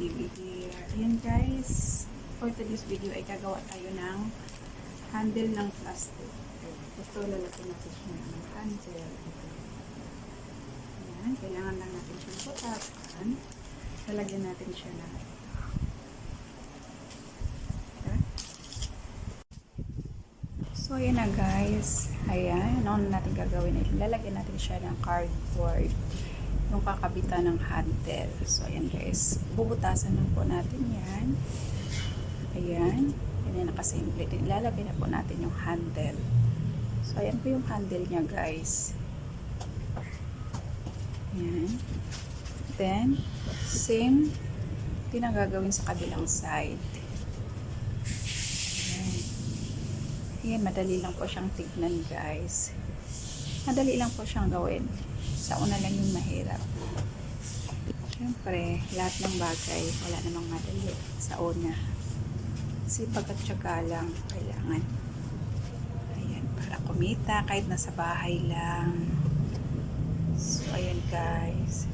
TV here. Ayan guys, for today's video ay gagawa tayo ng handle ng plastic. Ito, lalagyan natin siya ng handle. Ayan, kailangan lang natin siya butasan. Lalagyan natin siya ng. So, ayan na guys. Ayan, ano na natin gagawin? Ilalagyan natin siya ng cardboard yung kakabitan ng handle. So, ayan guys. Bubutasan lang po natin yan. Ayan. Yan yung nakasimple. Ilalagay na po natin yung handle. So, ayan po yung handle niya guys. Ayan. Then, same din ang gagawin sa kabilang side. Ayan. Ayan, madali lang po siyang tignan guys. Madali lang po siyang gawin. Sa una lang yung mahirap. Siyempre, lahat ng bagay, wala namang madali sa una. Sipag at syaga lang kailangan. Ayan, para kumita kahit nasa bahay lang. So, ayan guys.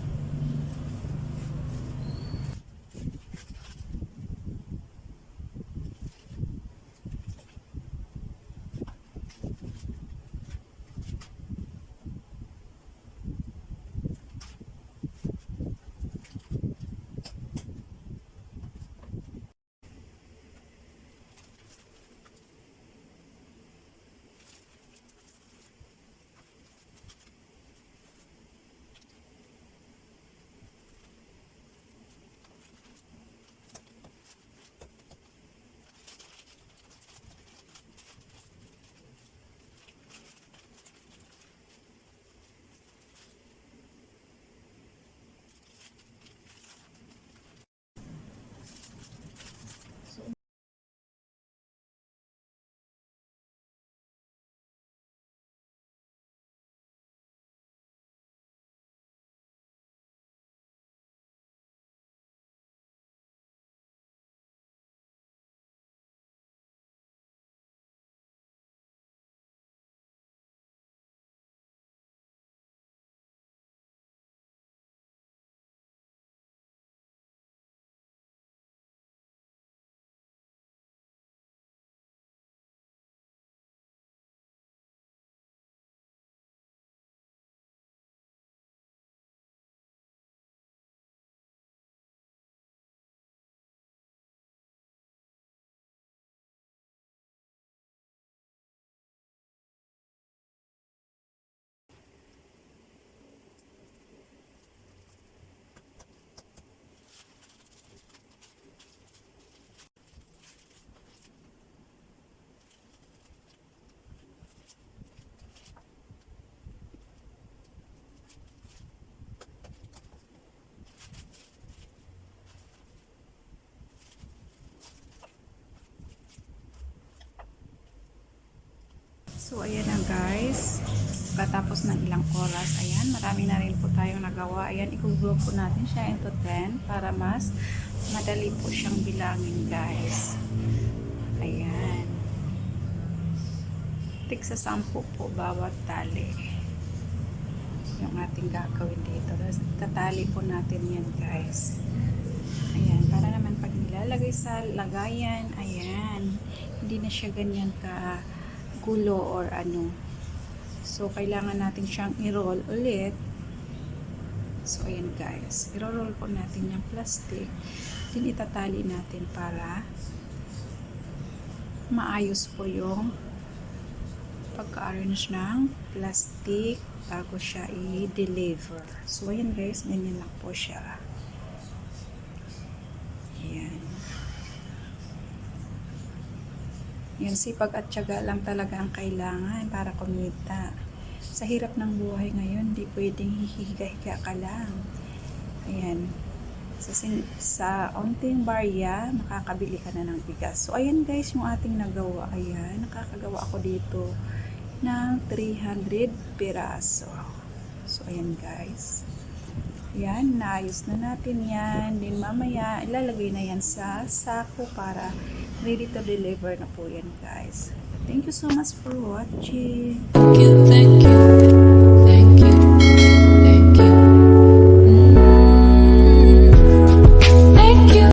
So, ayan na guys. Katapos ng ilang oras, ayan, marami na rin po tayong nagawa. Ayan, i-group po natin siya into 10 para mas madali po siyang bilangin guys. Ayan. Tik sa 10 po bawat tali. Yung ating gagawin dito. Tatali po natin yan guys. Ayan, para naman pag nilalagay sa lagayan, ayan, hindi na siya ganyan ka gulo or ano. So, kailangan natin siyang i-roll ulit. So, ayan guys. I-roll po natin yung plastic. Then, itatali natin para maayos po yung pagka-arrange ng plastic bago siya i-deliver. So, ayan guys. Ganyan lang po siya. Ayan. Yan, sipag at tiyaga lang talaga ang kailangan para kumita. Sa hirap ng buhay ngayon, di pwedeng hihiga-higa ka lang. Ayan. Sa, sin- sa onting barya, makakabili ka na ng bigas. So, ayan guys, yung ating nagawa. Ayan, nakakagawa ako dito ng 300 piraso. So, ayan guys. Yan, naayos na natin yan. Then mamaya, ilalagay na yan sa sako para ready to deliver na po yan guys. Thank you so much for watching. You